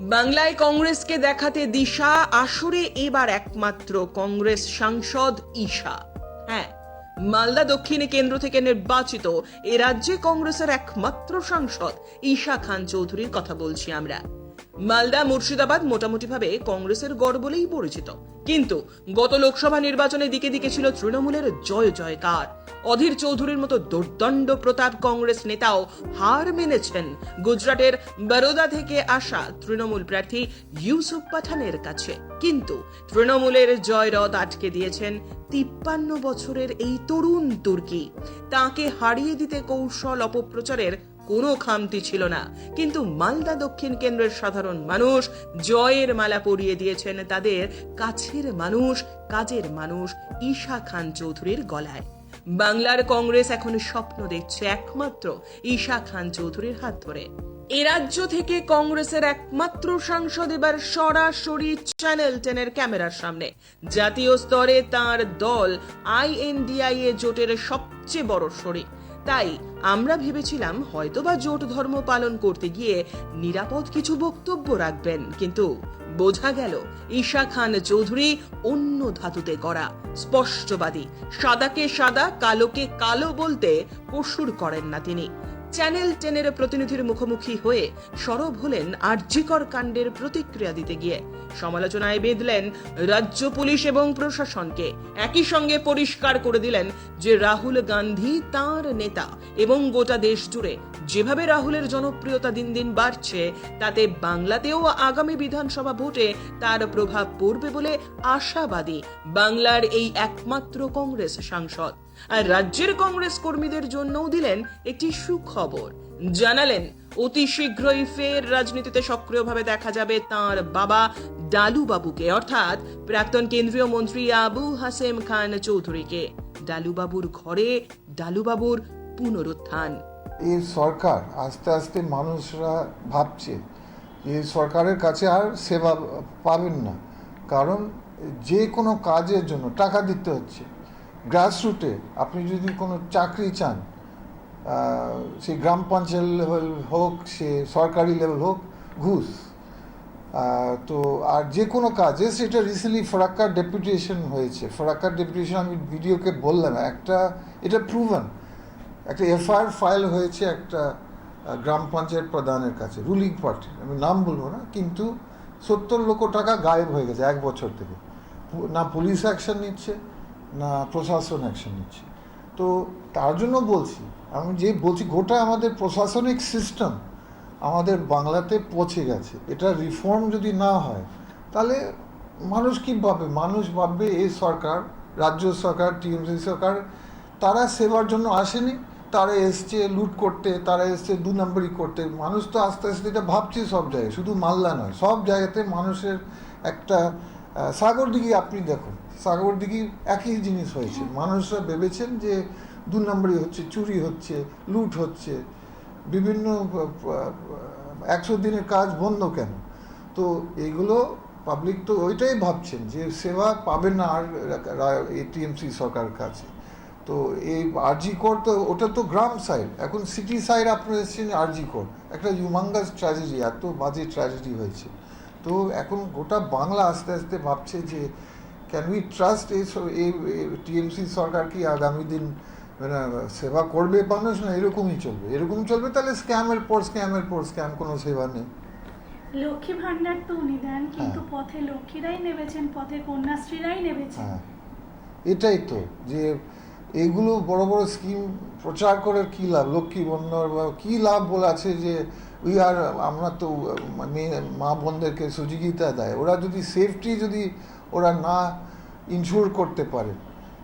বাংলায় কংগ্রেসকে দেখাতে দিশা, আসরে এবার একমাত্র কংগ্রেস সাংসদ ঈশা। হ্যাঁ মালদা দক্ষিণে কেন্দ্র থেকে নির্বাচিত এ রাজ্যে কংগ্রেসের একমাত্র সাংসদ ঈশা খান চৌধুরীর কথা বলছি আমরা। মালদা, মুর্শিদাবাদ মোটামুটিভাবে কংগ্রেসের গড় বলেই পরিচিত। কিন্তু গত লোকসভা নির্বাচনে দিকে দিকে ছিল তৃণমূলের জয় জয়কার। অধীর চৌধুরীর মতো দুর্দণ্ড প্রতাপ কংগ্রেস নেতাও হার মেনেছেন গুজরাটের বরোদা থেকে আসা তৃণমূল প্রার্থী ইউসুফ পাঠানের কাছে। কিন্তু তৃণমূলের জয় রথ আটকে দিয়েছেন তিপ্পান্ন বছরের এই তরুণ তুর্কি। তাকে হারিয়ে দিতে কৌশল অপপ্রচারের কোনো খামতি ছিল না। কিন্তু মালদা দক্ষিণ কেন্দ্রের সাধারণ মানুষ জয়ের মালা পরিয়ে দিয়েছেন তাদের কাছের মানুষ, কাজের মানুষ ঈশা খান চৌধুরীর গলায়। বাংলার কংগ্রেস এখন স্বপ্ন দেখছে একমাত্র ঈশা খান চৌধুরীর হাত ধরে। এ রাজ্য থেকে কংগ্রেসের একমাত্র সাংসদ এবার সরাসরি চ্যানেল টেনের ক্যামেরার সামনে। জাতীয় স্তরে তার দল আইএনডিআইএ জোটের সবচেয়ে বড় শরিক। তাই আমরা ভেবেছিলাম হয়তোবা জোট ধর্ম পালন করতে গিয়ে নিরাপদ কিছু বক্তব্য রাখবেন। কিন্তু বোঝা গেল, ঈশা খান চৌধুরী অন্য ধাতুতে করা, স্পষ্টবাদী। সাদাকে সাদা, কালোকে কালো বলতে কসুর করেন না তিনি। চ্যানেল টেনের প্রতিনিধির মুখোমুখি হয়ে সরব হলেন আর্যিকর কাণ্ডের প্রতিক্রিয়া দিতে গিয়ে। সমালোচনায় বেঁধলেন রাজ্য পুলিশ এবং প্রশাসনকে। একই সঙ্গে পরিষ্কার করে দিলেন যে রাহুল গান্ধী তার নেতা এবং গোটা দেশ জুড়ে যেভাবে রাহুলের জনপ্রিয়তা দিন দিন বাড়ছে, তাতে বাংলাতেও আগামী বিধানসভা ভোটে তার প্রভাব পড়বে বলে আশাবাদী বাংলার এই একমাত্র কংগ্রেস সাংসদ। আর রাজ্যের কংগ্রেস কর্মীদের জন্যও দিলেন একটি সুখবর। জানালেন, অতি শীঘ্রই ফের রাজনীতিতে সক্রিয়ভাবে দেখা যাবে তার বাবা ডালু বাবুকে অর্থাৎ প্রাক্তন কেন্দ্রীয় মন্ত্রী আবু হাসেম খান চৌধুরীকে। ডালু বাবুর ঘরে ডালু বাবুর পুনরুত্থান। এই সরকার, আস্তে আস্তে মানুষরা ভাবছে যে সরকারের কাছে আর সেবা পাবেন না। কারণ যে কোনো কাজের জন্য টাকা দিতে হচ্ছে। গ্রাসরুটে আপনি যদি কোনো চাকরি চান সে গ্রাম পঞ্চায়েত লেভেল হোক, সে সরকারি লেভেল হোক, ঘুষ। তো আর যে কোনো কাজে সেটা রিসেন্টলি ফরাক্কার ডেপুটেশন হয়েছে। ফরাক্কার ডেপুটেশন আমি ভিডিওকে বললাম, একটা এটা প্রুভেন একটা এফআইআর ফাইল হয়েছে একটা গ্রাম পঞ্চায়েত প্রধানের কাছে রুলিং পার্টি আমি নাম বলব না, কিন্তু সত্তর লক্ষ টাকা গায়েব হয়ে গেছে এক বছর থেকে। না পুলিশ অ্যাকশন নিচ্ছে না, প্রশাসন অ্যাকশন নিচ্ছে। তো তার জন্য বলছি, আমি যে বলছি গোটা আমাদের প্রশাসনিক সিস্টেম আমাদের বাংলাতে পৌঁছে গেছে। এটা রিফর্ম যদি না হয়, তাহলে মানুষ কী ভাববে মানুষ ভাববে এই সরকার, রাজ্য সরকার, টিএমসি সরকার, তারা সেবার জন্য আসেনি, তারা এসছে লুট করতে, তারা এসছে দু নম্বরই করতে। মানুষ তো আস্তে আস্তে এটা ভাবছে সব জায়গায়, শুধু মালদা নয়, সব জায়গাতে মানুষের একটা সাগর দিঘি আপনি দেখুন সাগর দিঘি একই জিনিস হয়েছে। মানুষরা ভেবেছেন যে দু নম্বরই হচ্ছে চুরি হচ্ছে লুট হচ্ছে। বিভিন্ন একশো দিনের কাজ বন্ধ কেন? তো এইগুলো পাবলিক তো ওইটাই ভাবছেন যে সেবা পাবেন না আর টিএমসি সরকারের কাছে। তো এই আরজি কর তো ওটা তো গ্রাম সাইড এখন সিটি সাইড আপনি এসেছেন আরজি কর একটা ইউমাঙ্গাস ট্র্যাজেডি এত বাজে ট্র্যাজেডি হয়েছে। তো এখন গোটা বাংলা আস্তে আস্তে ভাবছে যে ক্যান উই ট্রাস্ট এই এই টিএমসি সরকার কি আগামী দিন মানে সেবা করবে? মানুষ না এরকমই চলবে। এরকম চলবে তাহলে স্ক্যামের পর স্ক্যামের পর স্ক্যাম কোনো সেবা নেই। লক্ষ্মী ভান্ডার তো উনি দেন কিন্তু হ্যাঁ। পথে লক্ষ্মীরাই নেবেছেন পথে কন্যাশ্রীরাই নেবেছেন হ্যাঁ। এটাই তো যে এইগুলো বড় বড় স্কিম প্রচার করে কী লাভ? লক্ষ্মী বন্যার বা কী লাভ বলে আছে যে উই আর আমরা তো মেয়ে মা বোনদেরকে সুযোগিতা দেয়। ওরা যদি সেফটি যদি ওরা না ইনশিওর করতে পারে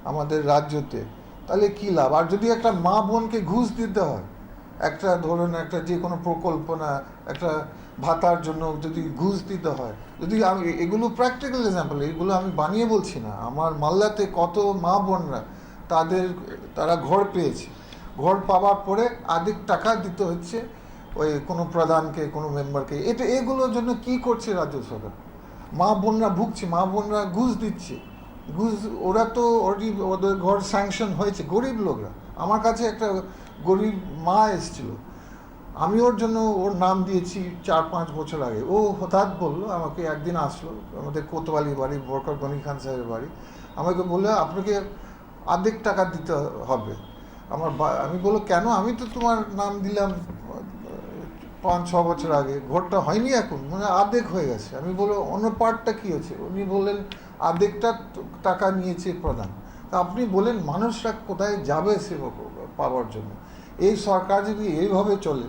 আমাদের রাজ্যতে, তাহলে কী লাভ? আর যদি একটা মা বোনকে ঘুষ দিতে হয়, একটা ধরুন একটা যে কোনো প্রকল্প না, একটা ভাতার জন্য যদি ঘুষ দিতে হয়, যদি আমি, এগুলো প্র্যাকটিক্যাল এক্সাম্পল এগুলো আমি বানিয়ে বলছি না। আমার মাল্লাতে কত মা বোনরা, তাদের, তারা ঘর পেয়েছে। ঘর পাওয়ার পরে আধিক টাকা দিতে হচ্ছে ওই কোনো প্রধানকে, কোনো মেম্বারকে এটা, এগুলোর জন্য কি করছে রাজ্য সরকার? মা বোনরা ভুগছে, মা বোনরা ঘুষ দিচ্ছে। ওরা তো অলরেডি ওদের ঘর স্যাংশন হয়েছে, গরিব লোকরা। আমার কাছে একটা গরিব মা এসেছিল। আমি ওর জন্য ওর নাম দিয়েছি চার পাঁচ বছর আগে। ও হঠাৎ বলল, আমাকে একদিন আসলো, আমাদের কোতোয়ালি বাড়ি বরকর গনি খান সাহেবের বাড়ি। আমাকে বলল, আপনাকে অর্ধেক টাকা দিতে হবে। আমার আমি বলল, কেন? আমি তো তোমার নাম দিলাম পাঁচ, ছ বছর আগে। ঘরটা হয়নি এখন মানে অর্ধেক হয়ে গেছে। আমি বলল, অন্য পার্টটা কী হচ্ছে উনি বললেন অর্ধেকটা তো- টাকা নিয়েছে প্রধান। তা আপনি বলেন মানুষরা কোথায় যাবে সেবা পাওয়ার জন্য। এই সরকার যদি এইভাবে চলে,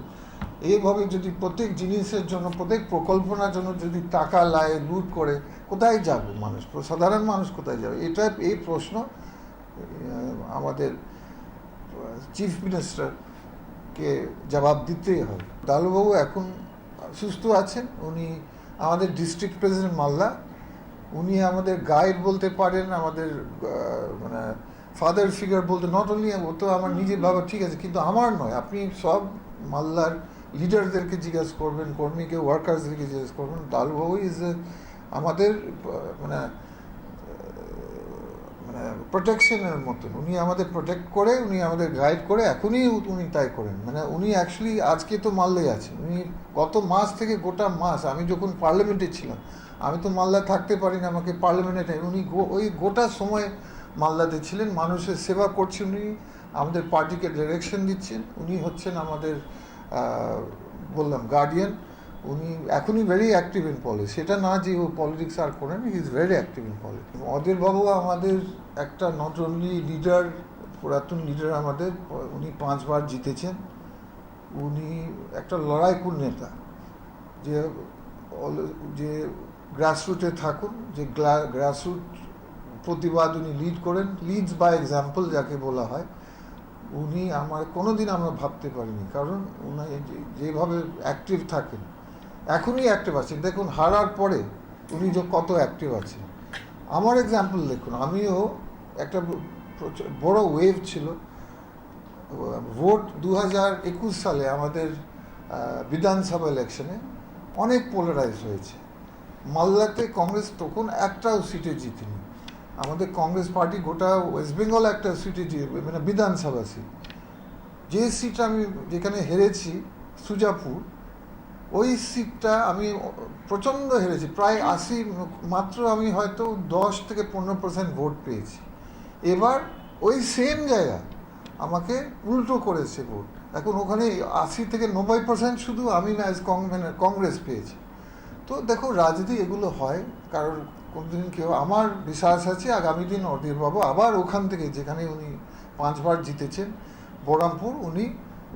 এইভাবে যদি প্রত্যেক জিনিসের জন্য, প্রত্যেক প্রকল্পনার জন্য যদি টাকা লায়, লুট করে, কোথায় যাবে মানুষ? সাধারণ মানুষ কোথায় যাবে? এটা এই প্রশ্ন আমাদের চিফ মিনিস্টারকে জবাব দিতেই হবে। দালুবাবু এখন সুস্থ আছেন? উনি আমাদের ডিস্ট্রিক্ট প্রেসিডেন্ট মালদা। উনি আমাদের গাইড বলতে পারেন, আমাদের মানে ফাদার ফিগার বলতে নট অনলি ও তো আমার নিজের বাবা ঠিক আছে, কিন্তু আমার নয়, আপনি সব মালদার লিডারদেরকে জিজ্ঞেস করবেন, কর্মীকে ওয়ার্কার্সদেরকে জিজ্ঞেস করবেন ডালুবাবু ইজ আমাদের মানে মানে প্রোটেকশনের মতন, উনি আমাদের প্রোটেক্ট করে, উনি আমাদের গাইড করে, এখনই উনি তাই করেন মানে উনি অ্যাকচুয়ালি আজকে তো মালদায় আছেন, উনি গত মাস থেকে গোটা মাস, আমি যখন পার্লামেন্টে ছিলাম আমি তো মালদা থাকতে পারি না আমাকে পার্লামেন্টে উনি ওই গোটা সময় মালদাতে ছিলেন, মানুষের সেবা করছেন উনি, আমাদের পার্টিকে ডিরেকশন দিচ্ছেন। উনি হচ্ছেন আমাদের বললাম গার্ডিয়ান উনি এখনই ভেরি অ্যাক্টিভ ইন পলিটিক্স সেটা না যে ও পলিটিক্স আর করেন he is very active in politics Adhir বাবু আমাদের একটা নট অনলি লিডার পুরাতন লিডার আমাদের, উনি পাঁচবার জিতেছেন। উনি একটা লড়াইকুর নেতা। যে যে গ্রাসরুটে থাকুন, যে গ্রাসরুট প্রতিবাদ উনি লিড করেন লিডস বাই এক্সাম্পল যাকে বলা হয়, উনি আমার কোনো দিন আমরা ভাবতে পারিনি, কারণ উনি যেভাবে অ্যাক্টিভ থাকেন, এখনই অ্যাক্টিভ আছেন দেখুন, হারার পরে উনি যে কত অ্যাক্টিভ আছেন। আমার এক্সাম্পল দেখুন, আমিও একটা বড় ওয়েভ ছিল। ভোট দু হাজার একুশ সালে আমাদের বিধানসভা ইলেকশনে অনেক পোলারাইজ হয়েছে। মালদাতে কংগ্রেস তখন একটাও সিটে জিতেনি। আমাদের কংগ্রেস পার্টি গোটা ওয়েস্ট বেঙ্গল একটা সিটে মানে বিধানসভা সিট। যে সিট আমি যেখানে হেরেছি, সুজাপুর, ওই সিটটা আমি প্রচণ্ড হেরেছি। প্রায় আশি মাত্র আমি হয়তো দশ থেকে পনেরো পার্সেন্ট ভোট পেয়েছি। এবার ওই সেম জায়গা আমাকে উল্টো করেছে ভোট। এখন ওখানে আশি থেকে নব্বই পার্সেন্ট শুধু আমি না কংগ্রেস পেয়েছি। তো দেখো, রাজনীতি এগুলো হয়, কারণ কোনদিন কেউ, আমার বিশ্বাস আছে আগামী দিন অধীরবাবু আবার ওখান থেকে, যেখানে উনি পাঁচবার জিতেছেন, বহরমপুর, উনি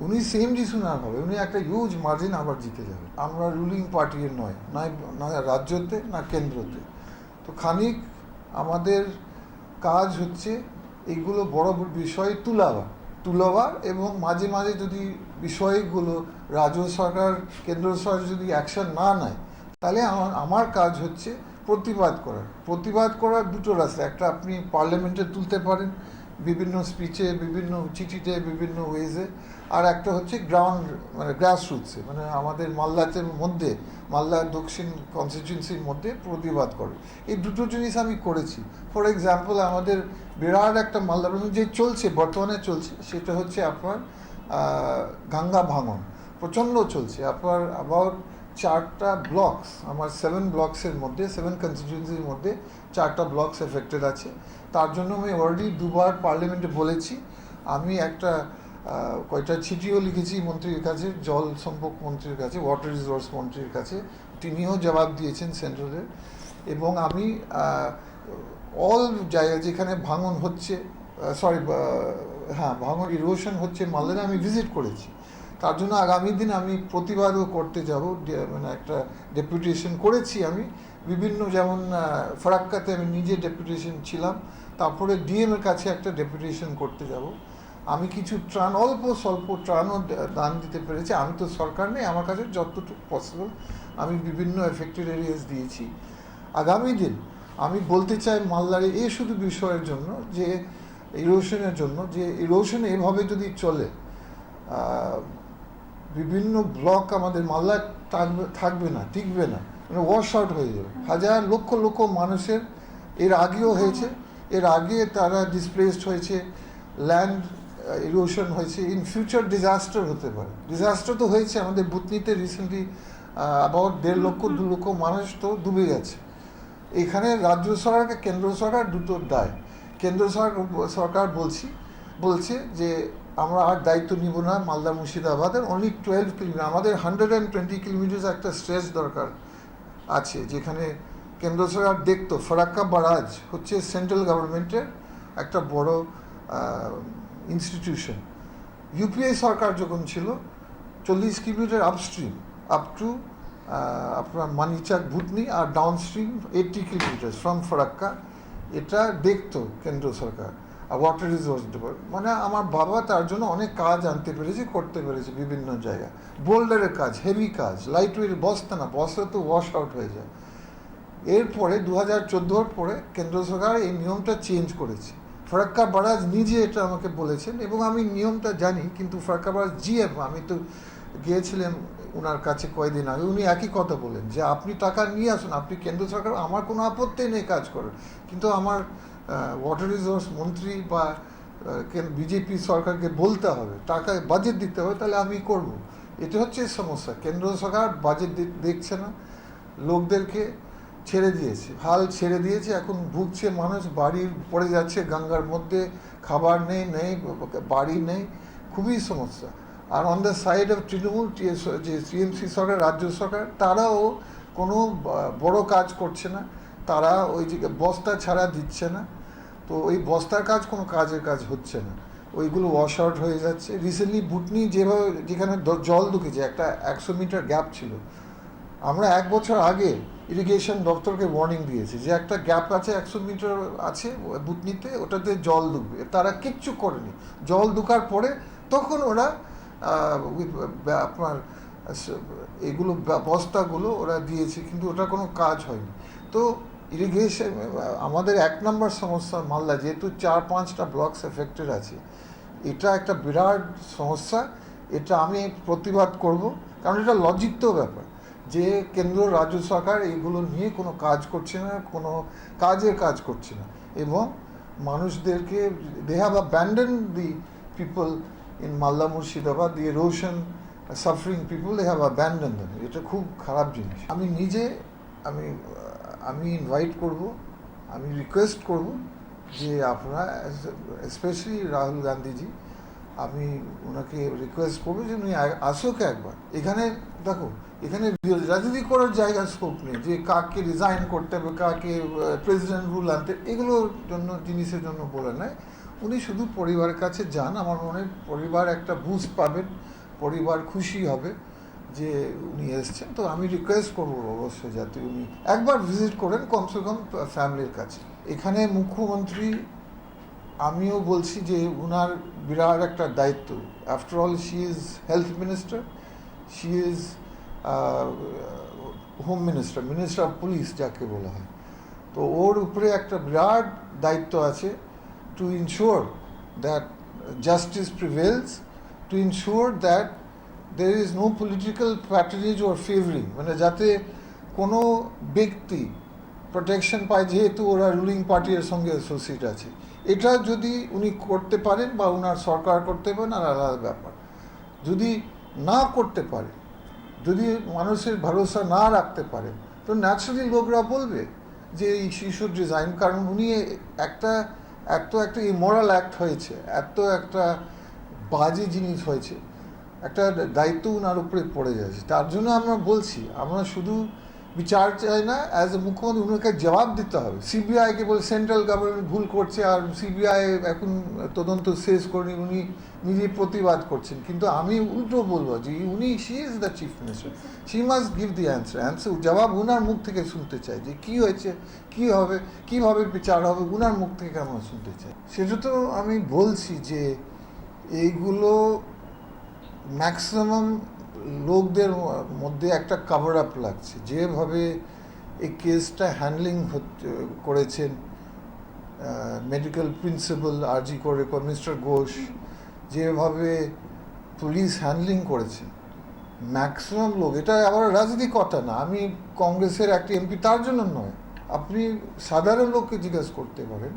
উনি সেম যিশু না হবে, উনি একটা হিউজ মার্জিন আবার জিতে যাবে আমরা রুলিং পার্টির নয় না রাজ্যতে না কেন্দ্রতে। তো খানিক আমাদের কাজ হচ্ছে এইগুলো বড় বিষয় তুলাবার তুলাবার এবং মাঝে মাঝে যদি বিষয়গুলো রাজ্য সরকার, কেন্দ্র সরকার যদি অ্যাকশন না নেয় তাহলে আমার আমার কাজ হচ্ছে প্রতিবাদ করার। প্রতিবাদ করার দুটো রাস্তা। একটা আপনি পার্লামেন্টে তুলতে পারেন, বিভিন্ন স্পিচে বিভিন্ন চিঠিতে, বিভিন্ন ওয়েজে আর একটা হচ্ছে গ্রাউন্ড মানে গ্রাসরুটসে মানে আমাদের মালদাতের মধ্যে, মালদা দক্ষিণ কনস্টিটিউন্সির মধ্যে প্রতিবাদ করে এই দুটো জিনিস আমি করেছি। ফর এক্সাম্পল আমাদের বিরাট একটা মালদা যে চলছে, বর্তমানে চলছে, সেটা হচ্ছে আপনার গাঙ্গা ভাঙন। প্রচণ্ড চলছে। আপনার অ্যাবাউট চারটা ব্লকস আমার সেভেন ব্লকসের মধ্যে সেভেন কনস্টিটিউন্সির মধ্যে চারটা ব্লকস এফেক্টেড আছে। তার জন্য আমি অলরেডি দুবার পার্লামেন্টে বলেছি। আমি একটা কয়টা চিঠিও লিখেছি মন্ত্রীর কাছে, জল সম্পদ মন্ত্রীর কাছে ওয়াটার রিসোর্স মন্ত্রীর কাছে। তিনিও জবাব দিয়েছেন সেন্ট্রালের এবং আমি অল জায়গা যেখানে ভাঙন হচ্ছে সরি হ্যাঁ ভাঙন ইরোশন হচ্ছে মালদানে আমি ভিজিট করেছি। তার জন্য আগামী দিন আমি প্রতিবাদও করতে যাব। মানে একটা ডেপুটেশন করেছি আমি। বিভিন্ন যেমন ফরাক্কাতে আমি নিজে ডেপুটেশন ছিলাম। তারপরে ডিএম এর কাছে একটা ডেপুটেশন করতে যাব। আমি কিছু ত্রাণ, অল্প স্বল্প ত্রাণও দান দিতে পেরেছি। আমি তো সরকার নেই, আমার কাছে যতটুকু পসিবল আমি বিভিন্ন এফেক্টেড এরিয়াস দিয়েছি। আগামী দিন আমি বলতে চাই মালদারে এই শুধু বিষয়ের জন্য যে ইরোশনের জন্য যে ইরোশন এভাবে যদি চলে বিভিন্ন ব্লক আমাদের মালদায় থাকবে থাকবে না, টিকবে না। মানে ওয়াশ আউট হয়ে যাবে। হাজার লক্ষ লক্ষ মানুষের এর আগেও হয়েছে। এর আগে তারা ডিসপ্লেসড হয়েছে ল্যান্ড ইরোশন হয়েছে। ইন ফিউচার ডিজাস্টার হতে পারে। ডিজাস্টার তো হয়েছে আমাদের বুতনিতে রিসেন্টলি অ্যাবাউট দেড় লক্ষ, দু লক্ষ মানুষ তো ডুবে গেছে। এখানে রাজ্য সরকার কেন্দ্র সরকার দুটো দায়। কেন্দ্র সরকার সরকার বলছি, বলছে যে আমরা আর দায়িত্ব নিব না, মালদা মুর্শিদাবাদের অনলি টুয়েলভ কিলোমিটার আমাদের হান্ড্রেড অ্যান্ড টোয়েন্টি কিলোমিটার একটা স্ট্রেচ দরকার আছে, যেখানে কেন্দ্র সরকার দেখতো, ফরাক্কা বারাজ হচ্ছে সেন্ট্রাল গভর্নমেন্টের একটা বড় ইনস্টিটিউশন ইউপিআই সরকার যখন ছিল, চল্লিশ কিলোমিটার আপস্ট্রিম আপ টু আপনার মানিচাক ভুতনি আর downstream eighty kilometre from Farakka. এটা দেখতো কেন্দ্র সরকার। ওয়াটার রিসোর্স ডিপার্টমেন্ট মানে আমার বাবা তার জন্য অনেক কাজ আনতে পেরেছে, করতে পেরেছে বিভিন্ন জায়গায়। বোল্ডারের কাজ হেভি কাজ লাইট ওয়েট বস্তা না বস্তা তো ওয়াশ আউট হয়ে যায়। এরপরে দু হাজার চোদ্দোর পরে কেন্দ্র সরকার এই নিয়মটা চেঞ্জ করেছে। ফরাক্কা বারাজ নিজে এটা আমাকে বলেছেন এবং আমি নিয়মটা জানি, কিন্তু ফরাক্কা বারাজ জিএফ, আমি তো গিয়েছিলাম ওনার কাছে কয়েকদিন আগে, উনি একই কথা বলেন যে আপনি টাকা নিয়ে আসুন, আপনি কেন্দ্র সরকার, আমার কোনো আপত্তি নেই কাজ করার। কিন্তু আমার ওয়াটার রিসোর্স মন্ত্রী বা বিজেপি সরকারকে বলতে হবে টাকা বাজেট দিতে হবে, তাহলে আমি করব। এটা হচ্ছে সমস্যা। কেন্দ্র সরকার বাজেট দেখছে না, লোকদেরকে ছেড়ে দিয়েছে। হাল ছেড়ে দিয়েছে, এখন ভুগছে মানুষ, বাড়ির পড়ে যাচ্ছে, গঙ্গার মধ্যে খাবার নেই নেই, বাড়ি নেই, খুবই সমস্যা। আর on the side of Trinamool যে সিএমসি সরকার, রাজ্য সরকার, তারাও কোনো বড় কাজ করছে না। তারা ওই যে বস্তা ছাড়া দিচ্ছে না। তো ওই বস্তার কাজ কোনো কাজের কাজ হচ্ছে না। ওইগুলো ওয়াশ আউট হয়ে যাচ্ছে। রিসেন্টলি বুটনি যেভাবে যেখানে জল ঢুকেছে, একটা একশো মিটার গ্যাপ ছিল। আমরা এক বছর আগে ইরিগেশন দপ্তরকে ওয়ার্নিং দিয়েছি যে একটা গ্যাপ আছে, একশো মিটার আছে বুতনিতে ওটাতে জল ঢুকবে। তারা কিচ্ছু করেনি। জল ঢুকার পরে তখন ওরা আপনার এগুলো বস্তাগুলো ওরা দিয়েছে, কিন্তু ওটা কোনো কাজ হয়নি। তো ইরিগেশন আমাদের এক নম্বর সমস্যা মালদা, যেহেতু চার পাঁচটা ব্লকস এফেক্টেড আছে, এটা একটা বিরাট সমস্যা, এটা আমি প্রতিবাদ করব, কারণ এটা লজ্জিত ব্যাপার, যে কেন্দ্র, রাজ্য সরকার এইগুলো নিয়ে কোনো কাজ করছে না, কোনো কাজের কাজ করছে না, এবং মানুষদেরকে they have abandon the people in Malda Murshidabad the Roshan suffering people they have abandon them এটা খুব খারাপ জিনিস। আমি নিজে, আমি আমি ইনভাইট করব, আমি রিকোয়েস্ট করব যে আপনারা স্পেশালি রাহুল গান্ধীজি, আমি ওনাকে রিকোয়েস্ট করব যে উনি আসুক একবার। এখানে দেখো, এখানে রাজনীতি করার জায়গা স্কোপ নেই, যে কাকে রিজাইন করতে হবে, কাকে প্রেসিডেন্ট রুল আনতে, এগুলোর জন্য, জিনিসের জন্য বলে নেয়। উনি শুধু পরিবারের কাছে যান, আমার মনে পরিবার একটা বুঝ পাবেন, পরিবার খুশি হবে। যে উনি এসছেন, তো আমি রিকোয়েস্ট করব অবশ্যই যাতে উনি একবার ভিজিট করেন, কমসে কম ফ্যামিলির কাছে। এখানে মুখ্যমন্ত্রী, আমিও বলছি যে উনার বিরাট একটা দায়িত্ব। After all she is health minister she is home minister minister of police যাকে বলা হয়। তো ওর উপরে একটা বিরাট দায়িত্ব আছে to ensure that justice prevails to ensure that there is no political patronage or favouring মানে যাতে কোনো ব্যক্তি প্রোটেকশন পায়, যেহেতু ওরা রুলিং পার্টির সঙ্গে অ্যাসোসিয়েট আছে। এটা যদি উনি করতে পারেন বা ওনার সরকার করতে পারেন, আর আলাদা ব্যাপার। যদি না করতে পারে যদি মানুষের ভরসা না রাখতে পারে তো ন্যাচারালি লোকরা বলবে যে এই শিশুর ডিজাইন কারণ উনি একটা, এত একটা ইমোরাল অ্যাক্ট হয়েছে, এত একটা বাজে জিনিস হয়েছে। একটা দায়িত্ব ওনার উপরে পড়ে যাচ্ছে। তার জন্য আমরা বলছি, আমরা শুধু বিচার চাই না অ্যাজ এ মুখ্যমন্ত্রী উনাকে জবাব দিতে হবে। সিবিআইকে বলে সেন্ট্রাল গভর্নমেন্ট ভুল করছে আর সিবিআই এখন তদন্ত শেষ করেনি, উনি নিজে প্রতিবাদ করছেন। কিন্তু আমি উল্টো বলব যে উনি she is the chief minister she must give the answer answer জবাব উনার মুখ থেকে শুনতে চাই যে কী হয়েছে, কী হবে, কীভাবে বিচার হবে, উনার মুখ থেকে আমরা শুনতে চাই। সেটা তো আমি বলছি যে এইগুলো ম্যাক্সিমাম লোকদের মধ্যে একটা কাভার আপ লাগছে। যেভাবে এই কেসটা হ্যান্ডলিং করেছেন মেডিকেল প্রিন্সিপাল আর আরজি করে মিস্টার ঘোষ যেভাবে পুলিশ হ্যান্ডলিং করেছে ম্যাক্সিমাম লোক এটা আবার রাজনীতি কথা না আমি কংগ্রেসের একটা এমপি তার জন্য নয় আপনি সাধারণ লোককে জিজ্ঞেস করতে পারেন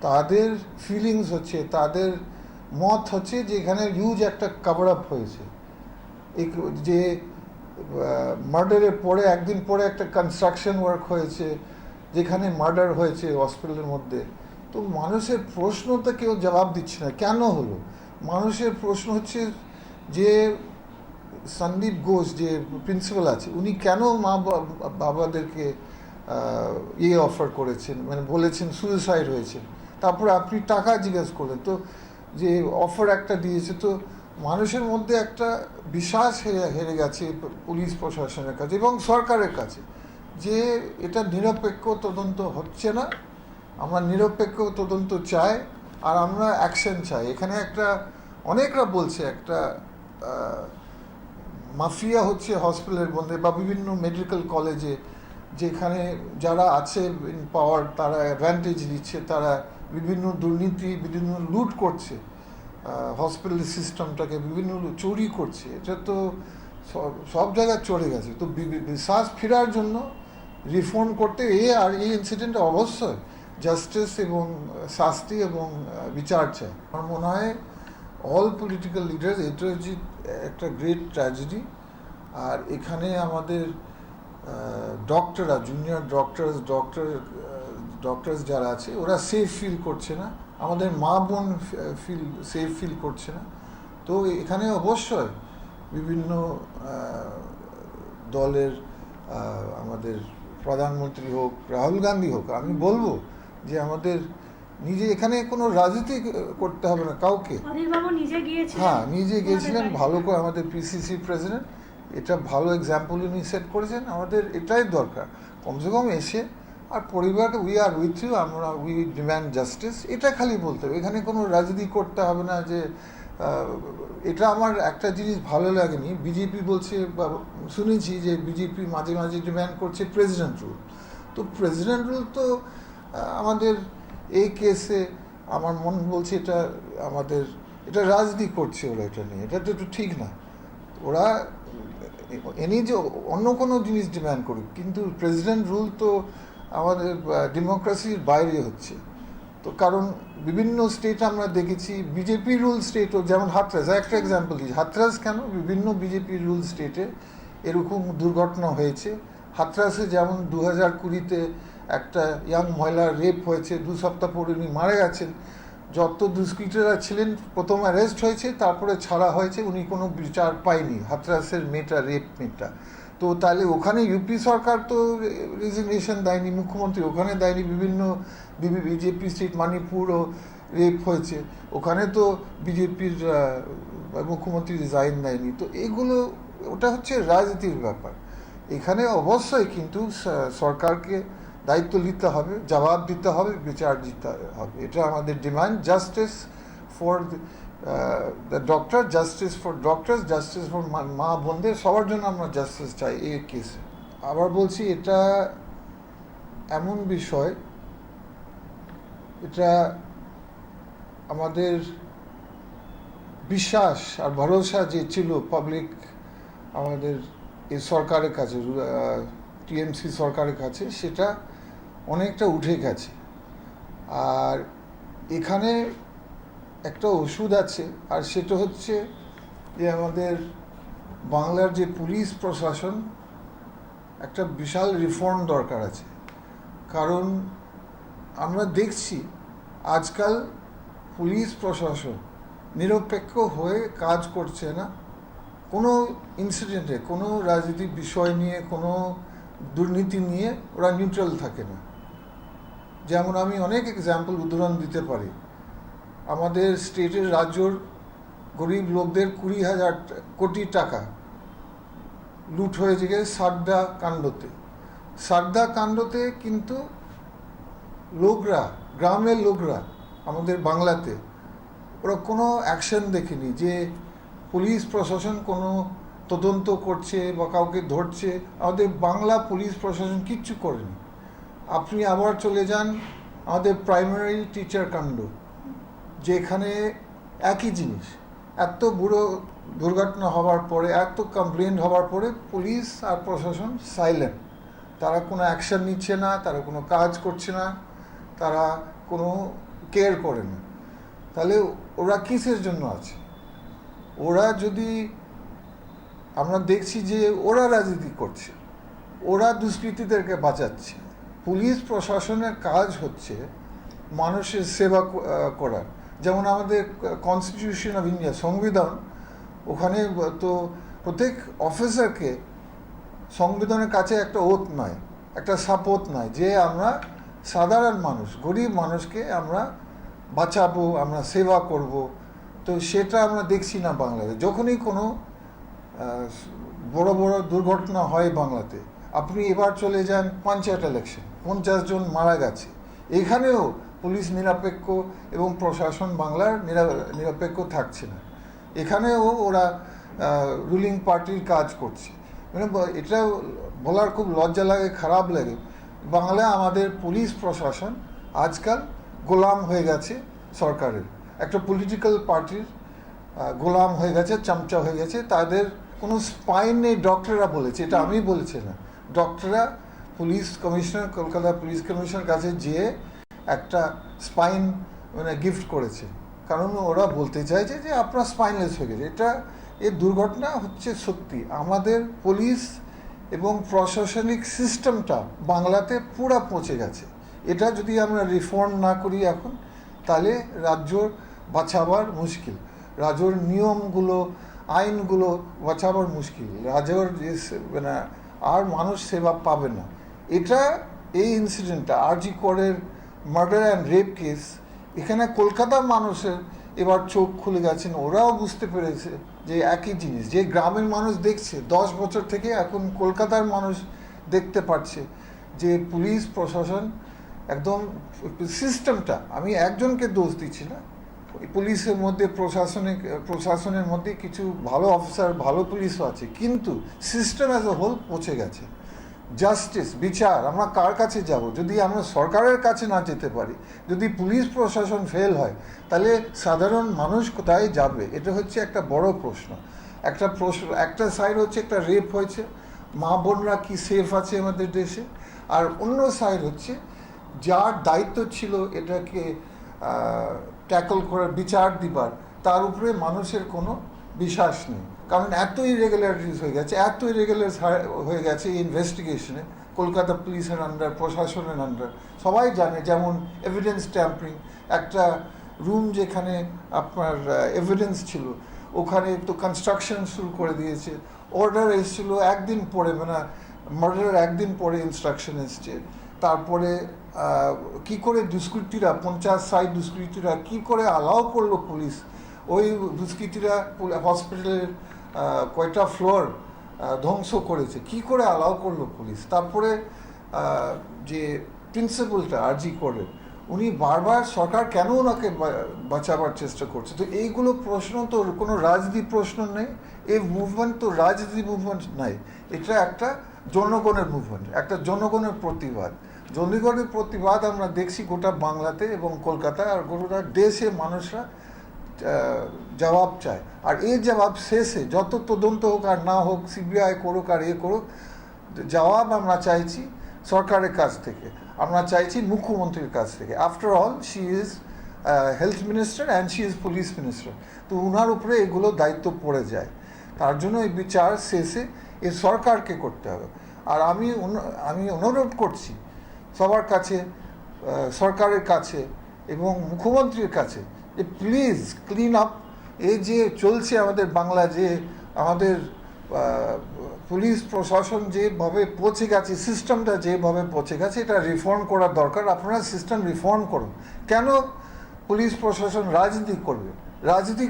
তাদের ফিলিংস হচ্ছে তাদের মত হচ্ছে যে এখানে হিউজ একটা কাভার আপ হয়েছে। যে মার্ডারের পরে, একদিন পরে একটা কনস্ট্রাকশন ওয়ার্ক হয়েছে, যেখানে মার্ডার হয়েছে হসপিটালের মধ্যে। তো মানুষের প্রশ্ন তো কেউ জবাব দিচ্ছে না। কেন হলো? মানুষের প্রশ্ন হচ্ছে যে, সন্দীপ ঘোষ যে প্রিন্সিপাল আছে, উনি কেন মা বাবাদেরকে ইয়ে অফার করেছেন? মানে বলেছেন সুইসাইড হয়েছে। তারপর আপনি টাকা জিজ্ঞেস করলেন। তো যে অফার একটা দিয়েছে, তো মানুষের মধ্যে একটা বিশ্বাস হেরে হেরে গেছে পুলিশ প্রশাসনের কাছে এবং সরকারের কাছে যে এটা নিরপেক্ষ তদন্ত হচ্ছে না। আমরা নিরপেক্ষ তদন্ত চাই আর আমরা অ্যাকশন চাই। এখানে একটা, অনেকরা বলছে একটা মাফিয়া হচ্ছে হসপিটালের মধ্যে বা বিভিন্ন মেডিকেল কলেজে যেখানে যারা আছে পাওয়ার তারা অ্যাডভান্টেজ নিচ্ছে, তারা বিভিন্ন দুর্নীতি, বিভিন্ন লুট করছে হসপিটাল সিস্টেমটাকে বিভিন্ন চুরি করছে। এটা তো সব জায়গায় চলে গেছে। তো বিশ্বাস ফেরার জন্য রিফর্ম করতে এ আর এই ইনসিডেন্টে অবশ্যই জাস্টিস এবং শাস্তি এবং বিচার চাই। আমার মনে হয় অল পলিটিক্যাল লিডার এটা হচ্ছে একটা গ্রেট ট্র্যাজেডি আর এখানে আমাদের ডক্টররা জুনিয়র ডক্টরস ডক্টর ডক্টরস যারা আছে ওরা সেফ ফিল করছে না। আমাদের মা বোন ফিল সেফ ফিল করছে না। তো এখানে অবশ্যই বিভিন্ন দলের আমাদের প্রধানমন্ত্রী হোক রাহুল গান্ধী হোক আমি বলব যে আমাদের নিজে এখানে কোনো রাজনীতি করতে হবে না কাউকে। নিজে গিয়েছিলেন? হ্যাঁ নিজে গেছিলেন ভালো করে আমাদের পিসিসি প্রেসিডেন্ট এটা ভালো এক্সাম্পল উনি সেট করেছেন আমাদের এটাই দরকার। কমসে কম এসে আর পরিবারকে উই আর উইথ ইউ আমরা উই ডিম্যান্ড জাস্টিস এটা খালি বলতে হবে এখানে কোনো রাজনীতি করতে হবে না যে এটা আমার একটা জিনিস ভালো লাগেনি বিজেপি বলছে বা শুনেছি যে বিজেপি মাঝে মাঝে ডিম্যান্ড করছে প্রেসিডেন্ট রুল তো প্রেসিডেন্ট রুল তো আমাদের এই কেসে আমার মন বলছে এটা আমাদের এটা রাজনীতি করছে ওরা এটা নিয়ে এটা তো একটু ঠিক না ওরা এনি যে অন্য কোনো জিনিস ডিম্যান্ড করুক কিন্তু প্রেসিডেন্ট রুল তো আমাদের ডেমোক্রেসির বাইরে হচ্ছে। তো কারণ বিভিন্ন স্টেট আমরা দেখেছি বিজেপি রুল স্টেটও যেমন হাতরাস একটা এক্সাম্পল দিচ্ছি হাতরাস কেন? বিভিন্ন বিজেপি রুল স্টেটে এরকম দুর্ঘটনা হয়েছে। হাতরাসে যেমন দু হাজার কুড়িতে একটা ইয়াং মহিলার রেপ হয়েছে, দু সপ্তাহ পরে উনি মারা গেছেন। যত দুষ্কৃতীরা ছিলেন, প্রথম অ্যারেস্ট হয়েছে, তারপরে ছাড়া হয়েছে, উনি কোনো বিচার পায়নি। হাতরাসের মেয়েটা রেপ মেয়েটা। তো তাহলে ওখানে ইউপি সরকার তো রেজিগনেশন দেয়নি, মুখ্যমন্ত্রী ওখানে দেয়নি, বিভিন্ন বিজেপি স্টেট মানিপুরও রেপ হয়েছে, ওখানে তো বিজেপির মুখ্যমন্ত্রী রিজাইন দেয়নি, তো এগুলো, ওটা হচ্ছে রাজনীতির ব্যাপার, এখানে অবশ্যই কিন্তু সরকারকে দায়িত্ব নিতে হবে, জবাব দিতে হবে, বিচার দিতে হবে, এটা আমাদের demand justice for the doctor justice for doctors justice for মা বোনদের সবার জন্য আমরা জাস্টিস চাই এই কেসে আবার বলছি, এটা এমন বিষয়, এটা আমাদের বিশ্বাস আর ভরসা যে ছিল পাবলিক আমাদের এই সরকারের কাছে টিএমসি সরকারের কাছে, সেটা অনেকটা উঠে গেছে। আর এখানে একটা ওষুধ আছে, আর সেটা হচ্ছে যে আমাদের বাংলার যে পুলিশ প্রশাসন, একটা বিশাল রিফর্ম দরকার আছে। কারণ আমরা দেখছি আজকাল পুলিশ প্রশাসন নিরপেক্ষ হয়ে কাজ করছে না। কোনো ইনসিডেন্টে কোনো রাজনীতিক বিষয় নিয়ে, কোনো দুর্নীতি নিয়ে ওরা নিউট্রাল থাকে না। যেমন আমি অনেক এক্সাম্পল উদাহরণ দিতে পারি। আমাদের স্টেটের রাজ্যর গরিব লোকদের কুড়ি হাজার কোটি টাকা লুট হয়েছে গিয়ে সারদা কাণ্ডতে। সারদা কাণ্ডতে কিন্তু লোকরা, গ্রামের লোকরা আমাদের বাংলাতে ওরা কোনো অ্যাকশন দেখেনি যে পুলিশ প্রশাসন কোনো তদন্ত করছে বা কাউকে ধরছে। আমাদের বাংলা পুলিশ প্রশাসন কিচ্ছু করেনি। আপনি আবার চলে যান আমাদের প্রাইমারি টিচার কাণ্ড। যেখানে একই জিনিস এত বুড়ো দুর্ঘটনা হওয়ার পরে এত কমপ্লেন হওয়ার পরে পুলিশ আর প্রশাসন সাইলেন্ট তারা কোনো অ্যাকশন নিচ্ছে না তারা কোনো কাজ করছে না তারা কোনো কেয়ার করে না। তাহলে ওরা কিসের জন্য আছে? ওরা যদি আমরা দেখছি যে ওরা রাজনীতি করছে ওরা দুষ্কৃতীদেরকে বাঁচাচ্ছে পুলিশ প্রশাসনের কাজ হচ্ছে মানুষের সেবা ক- আহ, করা যেমন আমাদের কনস্টিটিউশন অফ ইন্ডিয়া সংবিধান, ওখানে তো প্রত্যেক অফিসারকে সংবিধানের কাছে একটা ওত নয় একটা সাপোত নয় যে আমরা সাধারণ মানুষ, গরিব মানুষকে আমরা বাঁচাবো, আমরা সেবা করব। তো সেটা আমরা দেখছি না বাংলাদেশে যখনই কোনো বড় বড় দুর্ঘটনা হয় বাংলাতে, আপনি এবার চলে যান পঞ্চায়েত ইলেকশন পঞ্চাশ জন মারা গেছে। এখানেও পুলিশ নিরপেক্ষ এবং প্রশাসন বাংলার নিরা- নিরপেক্ষ থাকছে না। এখানেও ওরা রুলিং পার্টির কাজ করছে। মানে এটা বলার খুব লজ্জা লাগে, খারাপ লাগে। বাংলা আমাদের পুলিশ প্রশাসন আজকাল গোলাম হয়ে গেছে সরকারের। একটা পলিটিক্যাল পার্টির গোলাম হয়ে গেছে, চামচা হয়ে গেছে, তাদের কোনো স্পাইন নেই ডক্টররা বলেছে। এটা আমি বলছি না। ডক্টররা police commissioner Kolkata police commissioner কাছে যেয়ে একটা স্পাইন মানে গিফট করেছে। কারণ ওরা বলতে চাইছে যে, আপনার স্পাইনলেস হয়ে গেছে। এটা, এর দুর্ঘটনা হচ্ছে সত্যি। আমাদের পুলিশ এবং প্রশাসনিক সিস্টেমটা বাংলাতে পুরা পৌঁছে গেছে। এটা যদি আমরা রিফর্ম না করি এখন, তাহলে রাজ্য বাঁচাবার মুশকিল। রাজ্যর নিয়মগুলো, আইনগুলো বাঁচাবার মুশকিল। রাজ্যর যে মানে আর মানুষ সেবা পাবে না। এটা, এই ইনসিডেন্টটা আরজি করের মার্ডার অ্যান্ড রেপ কেস এখানে কলকাতার মানুষের এবার চোখ খুলে গেছেন, ওরাও বুঝতে পেরেছে যে একই জিনিস, যে গ্রামের মানুষ দেখছে, দশ বছর থেকে এখন কলকাতার মানুষ দেখতে পাচ্ছে যে পুলিশ, প্রশাসন একদম সিস্টেমটা আমি একজনকে দোষ দিচ্ছি না, পুলিশের মধ্যে, প্রশাসনিক, প্রশাসনের মধ্যে কিছু ভালো অফিসার ভালো পুলিশও আছে, কিন্তু সিস্টেম অ্যাজ এ হোল পচে গেছে। জাস্টিস, বিচার, আমরা কার কাছে যাব? যদি আমরা সরকারের কাছে না যেতে পারি, যদি পুলিশ প্রশাসন ফেল হয়, তাহলে সাধারণ মানুষ কোথায় যাবে? এটা হচ্ছে একটা বড় প্রশ্ন। একটা প্রশ্ন, একটা সাইড হচ্ছে একটা রেপ হয়েছে। মা বোনরা কি সেফ আছে আমাদের দেশে? আর অন্য সাইড হচ্ছে, যার দায়িত্ব ছিল এটাকে ট্যাকল করার, বিচার দিবার, তার উপরে মানুষের কোনো বিশ্বাস নেই। কারণ এত ইরেগুলারিটিস হয়ে গেছে, এত ইরেগুলার হয়ে গেছে ইনভেস্টিগেশনে কলকাতা পুলিশের আন্ডার প্রশাসনের আন্ডার সবাই জানে যেমন এভিডেন্স ট্যাম্পারিং একটা রুম যেখানে আপনার এভিডেন্স ছিল, ওখানে তো কনস্ট্রাকশন শুরু করে দিয়েছে অর্ডার এসেছিল একদিন পরে মানে মার্ডারের একদিন পরে ইনস্ট্রাকশন এসছে, তারপরে কি করে দুষ্কৃতীরা, পঞ্চাশ ষাট দুষ্কৃতীরা কি করে অ্যালাউ করল পুলিশ ওই দুষ্কৃতীরা হসপিটালের কয়টা ফ্লোর ধ্বংস করেছে, কি করে অ্যালাউ করল পুলিশ তারপরে যে প্রিন্সিপালটা আরজি করে উনি বারবার সরকার কেন ওনাকে বাঁচাবার চেষ্টা করছে? তো এইগুলো প্রশ্ন তো কোনো রাজনীতি প্রশ্ন নেই। এই মুভমেন্ট তো রাজনীতি মুভমেন্ট নাই। এটা একটা জনগণের মুভমেন্ট একটা জনগণের প্রতিবাদ। জনগণের প্রতিবাদ আমরা দেখছি গোটা বাংলাতে এবং কলকাতায়, আর গোটা দেশে মানুষরা জবাব চায়। আর এই জবাব শেষে যত তদন্ত হোক আর না হোক সিবিআই করুক আর এ করুক, জবাব আমরা চাইছি সরকারের কাছ থেকে। আমরা চাইছি মুখ্যমন্ত্রীর কাছ থেকে। After all she is health minister and she is police minister তো ওনার উপরে এগুলো দায়িত্ব পড়ে যায়। তার জন্য এই বিচার শেষে এ সরকারকে করতে হবে। আর আমি আমি অনুরোধ করছি সবার কাছে সরকারের কাছে এবং মুখ্যমন্ত্রীর কাছে যে প্লিজ ক্লিন আপ এই যে চলছে আমাদের বাংলা, যে আমাদের পুলিশ প্রশাসন যেভাবে পৌঁছে গেছে সিস্টেমটা যেভাবে পৌঁছে গেছে, এটা রিফর্ম করার দরকার। আপনারা সিস্টেম রিফর্ম করুন। কেন পুলিশ প্রশাসন রাজনীতি করবে? রাজনীতি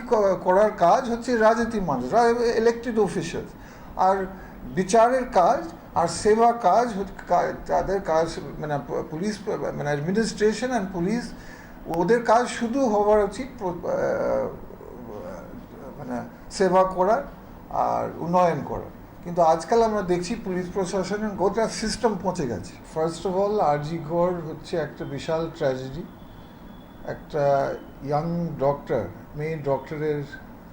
করার কাজ হচ্ছে রাজনীতি মানুষ ইলেক্টেড অফিসার্স আর বিচারের কাজ আর সেবা কাজ তাদের কাজ মানে পুলিশ মানে অ্যাডমিনিস্ট্রেশন অ্যান্ড পুলিশ ওদের কাজ শুধু হওয়ার উচিত মানে সেবা করা আর উন্নয়ন করা কিন্তু আজকাল আমরা দেখছি পুলিশ প্রশাসনের গোটা সিস্টেম পৌঁছে গেছে। ফার্স্ট অফ অল আরজি গড় হচ্ছে একটা বিশাল ট্র্যাজেডি একটা ইয়াং ডক্টর মেয়ে ডক্টরের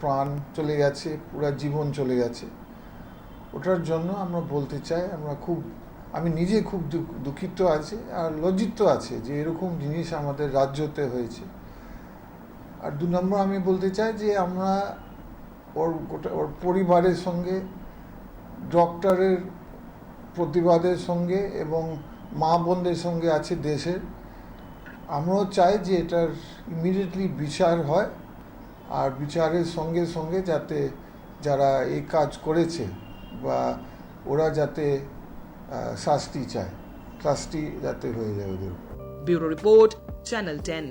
প্রাণ চলে গেছে, পুরা জীবন চলে গেছে। ওটার জন্য আমরা বলতে চাই, আমরা খুব আমি নিজে খুব দুঃখ- দুঃখিত আছি আর লজ্জিত আছে যে এরকম জিনিস আমাদের রাজ্যতে হয়েছে। আর দু নম্বর আমি বলতে চাই যে আমরা ওর গোটা, ওর পরিবারের সঙ্গে, ডক্টরের প্রতিবাদের সঙ্গে এবং মা বোনদের সঙ্গে আছে দেশের। আমরাও চাই যে এটার ইমিডিয়েটলি বিচার হয় আর বিচারের সঙ্গে সঙ্গে যাতে যারা এই কাজ করেছে বা ওরা যাতে আহ, শাস্তি চায় শাস্তি যাতে হয়ে যায় ওদের ব্যুরো রিপোর্ট চ্যানেল টেন